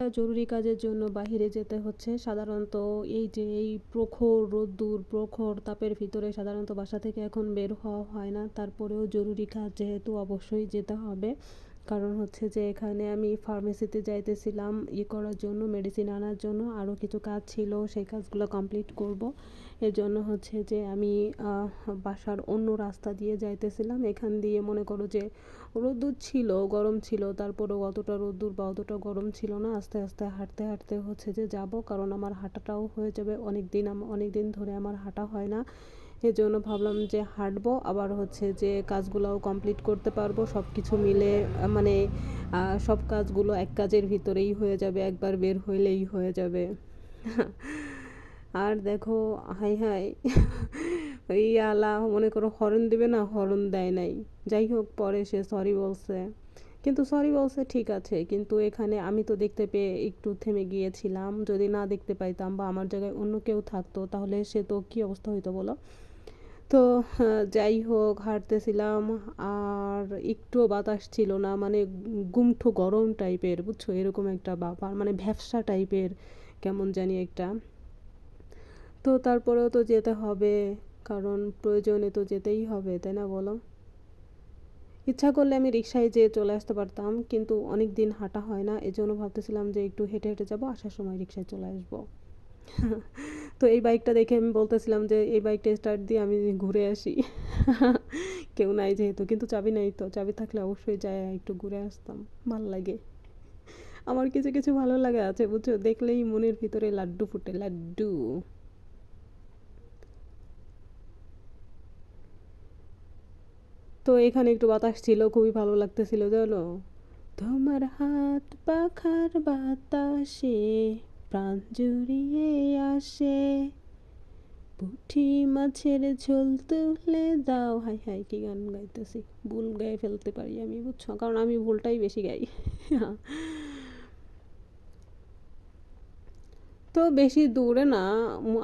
জরুরি কাজের জন্য বাহিরে যেতে হচ্ছে। সাধারণত এই যে, এই প্রখর রোদ্দুর, প্রখর তাপের ভিতরে সাধারণত বাসা থেকে এখন বের হওয়া হয় না। তারপরেও জরুরি কাজ যেহেতু অবশ্যই যেতে হবে। কারণ হচ্ছে যে এখানে আমি ফার্মেসিতে যাইতেছিলাম, ই করার জন্য মেডিসিন আনার জন্য আরও কিছু কাজ ছিল, সেই কাজগুলো কমপ্লিট করব। এর জন্য হচ্ছে যে আমি বাসার অন্য রাস্তা দিয়ে যাইতেছিলাম। এখান দিয়ে মনে করো যে রোদ্দুর ছিল, গরম ছিল, তারপরেও অতটা রোদ্দুর বা অতটা গরম ছিল না। আস্তে আস্তে হাঁটতে হাঁটতে হচ্ছে যে যাব, কারণ আমার হাঁটাটাও হয়ে যাবে। অনেক দিন অনেক দিন ধরে আমার হাঁটা হয় না। জন্য ভাবলাম যে হাঁটবো, আবার হচ্ছে যে কাজগুলোও কমপ্লিট করতে পারব সব কিছু মিলে মানে সব কাজগুলো এক কাজের ভিতরেই হয়ে যাবে, একবার বের হইলেই হয়ে যাবে। আর দেখো, হাই হাই ওই আলা মনে করো হরন দেবে না হরন দেয় নাই। যাই হোক, পরে সে সরি বলছে। কিন্তু সরি বলছে ঠিক আছে, কিন্তু এখানে আমি তো দেখতে পেয়ে একটু থেমে গিয়েছিলাম। যদি না দেখতে পাইতাম বা আমার জায়গায় অন্য কেউ থাকতো, তাহলে সে তো কী অবস্থা হইতো বলো? তো, যাই হোক, হাঁটতেছিলাম আর একটুও বাতাস ছিল না মানে গুমঠো গরম টাইপের, বুঝছ? এরকম একটা ব্যাপার মানে ভ্যাবসা টাইপের, কেমন জানি একটা। তো তারপরেও তো যেতে হবে, কারণ প্রয়োজনে তো যেতেই হবে, তাই না বলো? ইচ্ছা করলে আমি রিক্সায় যেয়ে চলে আসতে পারতাম, কিন্তু অনেক দিন হাঁটা হয় না, এজন্য ভাবতেছিলাম যে একটু হেঁটে হেঁটে যাব, আসার সময় রিক্সায় চলে আসব। তো এই বাইকটা দেখে আমি বলতেছিলাম যে, এই বাইকটা স্টার্ট দিয়ে আমি ঘুরে আসি। কেউ নাই যেহেতু, কিন্তু চাবি নাই তো। চাবি থাকলে অবশ্যই যায় একটু ঘুরে আসতাম। ভালো লাগে। আমার কিছু কিছু ভালো লাগা আছে, বুঝছ? দেখলেই মনের ভিতরে লাড্ডু ফুটে, লাড্ডু। তো এখানে একটু বাতাস ছিল, খুবই ভালো লাগতেছিল, জানো? তোমার হাত পাখার বাতাসে প্রাণ জুড়িয়ে আসে। পুঠি মাছের ঝোল তুলে দাও। হাই হাই, কি গান গাইতেছি? ভুল গায়ে ফেলতে পারি আমি, বুঝছ? কারণ আমি ভুলটাই বেশি গাই। তো বেশি দূরে না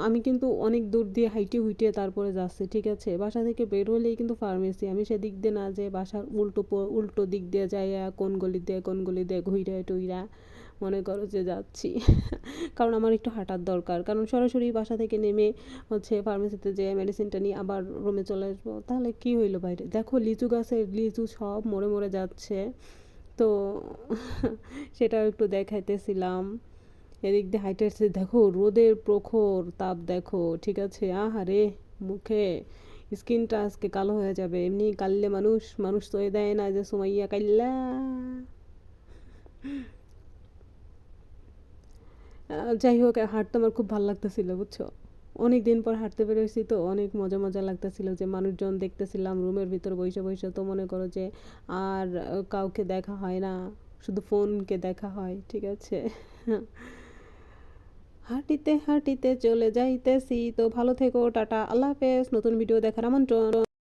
আমি কিন্তু অনেক দূর দিয়ে হাইটে হুইটে তারপরে যাচ্ছি, ঠিক আছে? বাসা থেকে বের হলেই কিন্তু ফার্মেসি আমি সেদিক দিয়ে না যে বাসার উল্টো উল্টো দিক দিয়ে যাই কোন গলি দিয়ে, কোন গলি দিয়ে ঘুইরা টুইরা মনে করো যে যাচ্ছি। কারণ আমার একটু হাঁটার দরকার, কারণ সরাসরি বাসা থেকে নেমে হচ্ছে ফার্মেসিতে যেয়ে মেডিসিনটা নিয়ে আবার রুমে চলে আসব, তাহলে কি হইল বাইরে? দেখো লিচু গাছের লিচু সব মরে মরে যাচ্ছে, তো সেটাও একটু দেখাইতেছিলাম। এদিক দিয়ে হাইটে দেখো, রোদের প্রখর তাপ দেখো, ঠিক আছে? আহারে, মুখে স্কিনটা আজকে কালো হয়ে যাবে। এমনি কাললে মানুষ মানুষ তো দেয় না যে সুমাইয়া কাল্লা যাই হোক, হাঁটতে আমার খুব ভালো লাগতেছিল, বুঝছ? অনেক দিন পর হাঁটতে বেরোইছি তো, অনেক মজা মজা লাগতেছিল যে মানুষজন দেখতেছিলাম, রুমের ভিতর বসে বসে তো মনে করো যে আর কাউকে দেখা হয় না, শুধু ফোনকে দেখা হয়, ঠিক আছে? হাঁটিতে হাঁটিতে চলে যাইতেছি। তো ভালো থেকো টাটা আল্লাহ হাফেজ। নতুন ভিডিও দেখার আমন্ত্রণ।